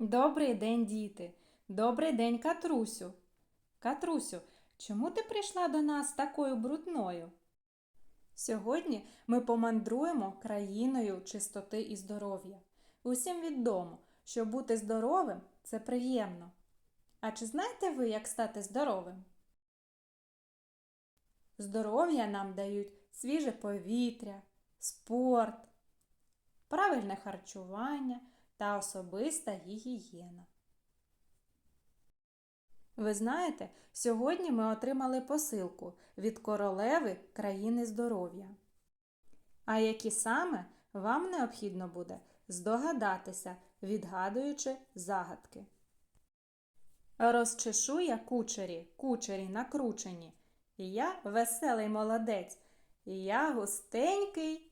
Добрий день, діти. Добрий день, Катрусю. Катрусю, чому ти прийшла до нас такою брудною? Сьогодні ми помандруємо країною чистоти і здоров'я. Усім відомо, що бути здоровим це приємно. А чи знаєте ви, як стати здоровим? Здоров'я нам дають свіже повітря, спорт, правильне харчування та особиста гігієна. Ви знаєте, сьогодні ми отримали посилку від королеви країни здоров'я. А які саме вам необхідно буде здогадатися, відгадуючи загадки. Розчешу я кучері, кучері накручені. Я веселий молодець, я густенький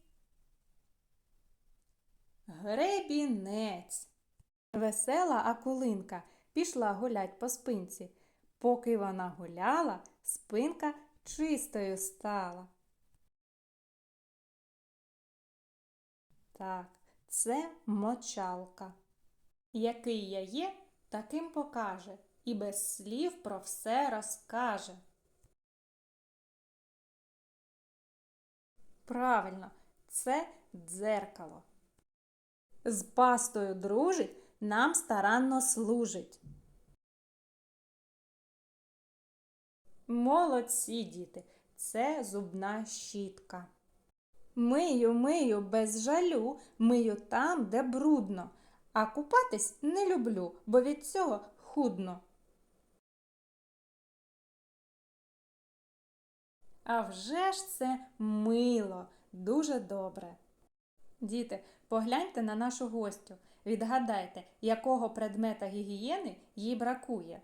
гребінець. Весела акулинка пішла гулять по спинці. Поки вона гуляла, спинка чистою стала. Так, це мочалка. Який я є, таким покаже, і без слів про все розкаже. Правильно, це дзеркало. З пастою дружить, нам старанно служить. Молодці, діти, це зубна щітка. Мию, мию без жалю, мию там, де брудно, а купатись не люблю, бо від цього худно. А вже ж це мило, дуже добре. Діти, погляньте на нашу гостю. Відгадайте, якого предмета гігієни їй бракує.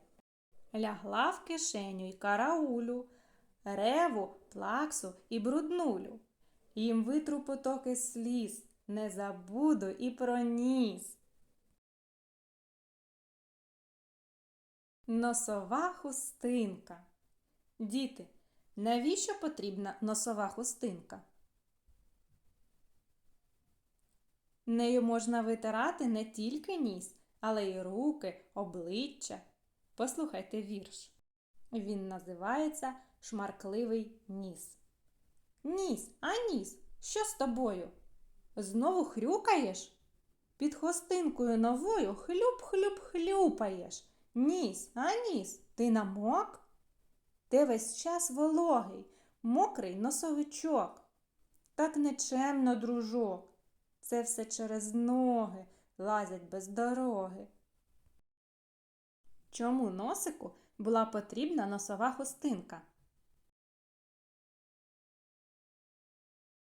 Лягла в кишеню й караулю, реву, плаксу і бруднулю. Їм витру потоки сліз, не забуду і про ніс. Носова хустинка. Діти, навіщо потрібна носова хустинка? Нею можна витирати не тільки ніс, але й руки, обличчя. Послухайте вірш. Він називається Шмаркливий ніс. Ніс, а ніс, що з тобою? Знову хрюкаєш? Під хостинкою новою хлюп-хлюп хлюпаєш. Ніс, а ніс, ти намок? Ти весь час вологий, мокрий носовичок. Так нечемно, дружок. Це все через ноги лазять без дороги. Чому носику була потрібна носова хустинка?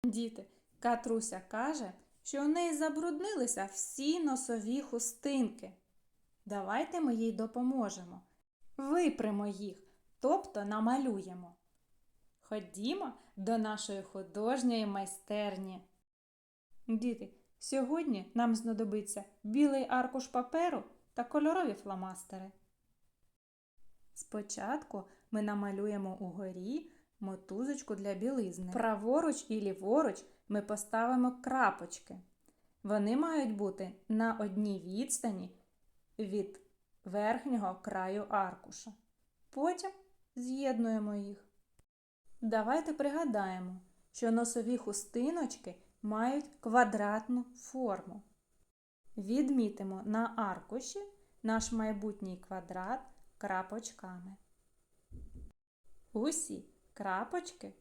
Діти, Катруся каже, що у неї забруднилися всі носові хустинки. Давайте ми їй допоможемо. Випрямо їх, тобто намалюємо. Ходімо до нашої художньої майстерні. Діти, сьогодні нам знадобиться білий аркуш паперу та кольорові фломастери. Спочатку ми намалюємо угорі мотузочку для білизни. Праворуч і ліворуч ми поставимо крапочки. Вони мають бути на одній відстані від верхнього краю аркуша. Потім з'єднуємо їх. Давайте пригадаємо, що носові хустиночки мають квадратну форму. Відмітимо на аркуші наш майбутній квадрат крапочками. Усі крапочки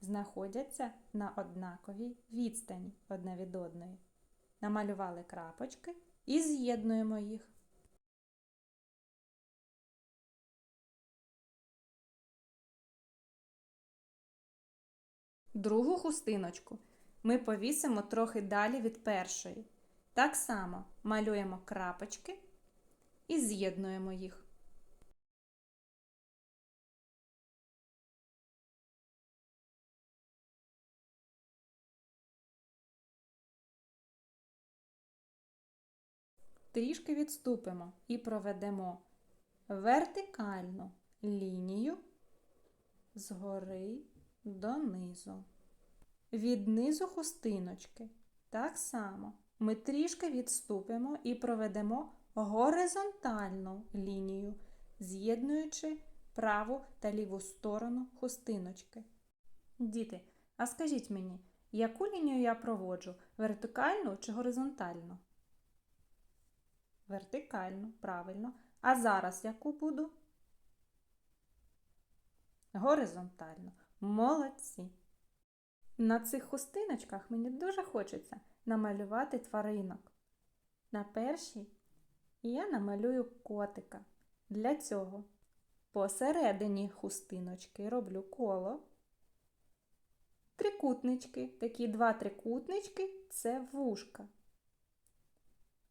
знаходяться на однаковій відстані одне від одної. Намалювали крапочки і з'єднуємо їх. Другу хустиночку ми повісимо трохи далі від першої. Так само малюємо крапочки і з'єднуємо їх. Трішки відступимо і проведемо вертикальну лінію згори донизу. Від низу хустиночки так само ми трішки відступимо і проведемо горизонтальну лінію, з'єднуючи праву та ліву сторону хустиночки. Діти, а скажіть мені, яку лінію я проводжу? Вертикальну чи горизонтальну? Вертикальну, правильно. А зараз яку буду? Горизонтально. Молодці. На цих хустиночках мені дуже хочеться намалювати тваринок. На першій я намалюю котика. Для цього посередині хустиночки роблю коло. Трикутнички, такі два трикутнички це вушка.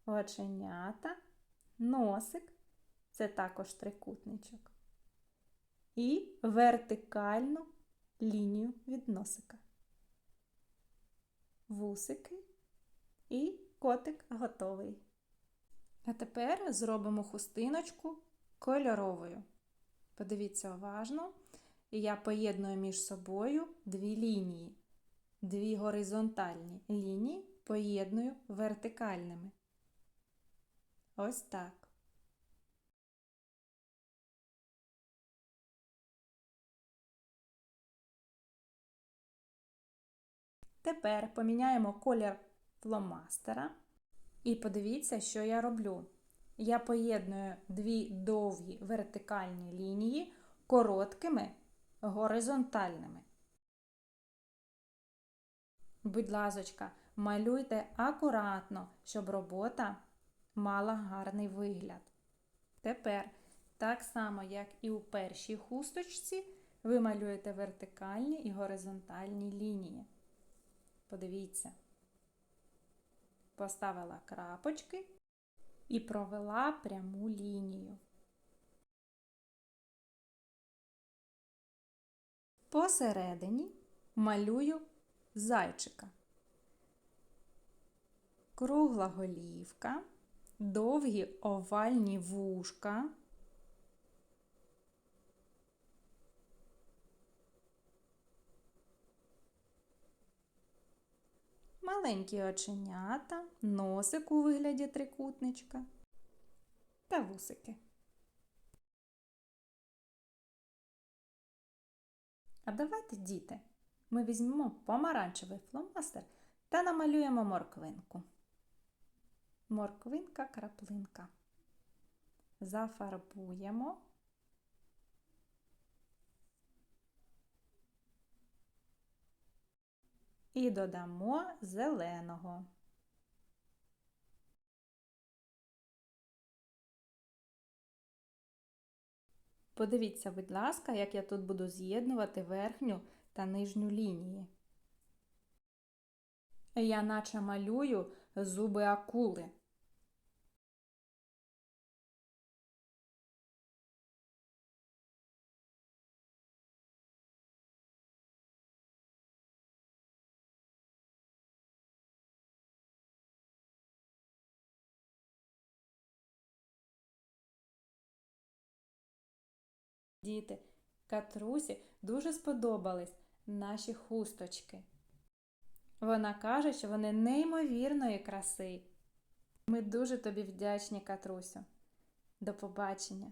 Оченята, носик це також трикутничок. І вертикальну лінію від носика. Вусики і котик готовий. А тепер зробимо хустиночку кольоровою. Подивіться уважно. Я поєдную між собою дві лінії. Дві горизонтальні лінії поєдную вертикальними. Ось так. Тепер поміняємо колір фломастера. І подивіться, що я роблю. Я поєдную дві довгі вертикальні лінії короткими горизонтальними. Будь ласочка, малюйте акуратно, щоб робота мала гарний вигляд. Тепер, так само, як і у першій хусточці, ви малюєте вертикальні і горизонтальні лінії. Подивіться. Поставила крапочки і провела пряму лінію. Посередині малюю зайчика. Кругла голівка, довгі овальні вушка. Маленькі оченята, носик у вигляді трикутничка та вусики. А давайте, діти, ми візьмемо помаранчевий фломастер та намалюємо морквинку. Морквинка краплинка. Зафарбуємо. І додамо зеленого. Подивіться, будь ласка, як я тут буду з'єднувати верхню та нижню лінії. Я наче малюю зуби акули. Діти, Катрусі дуже сподобались наші хусточки. Вона каже, що вони неймовірної краси. Ми дуже тобі вдячні, Катрусю. До побачення!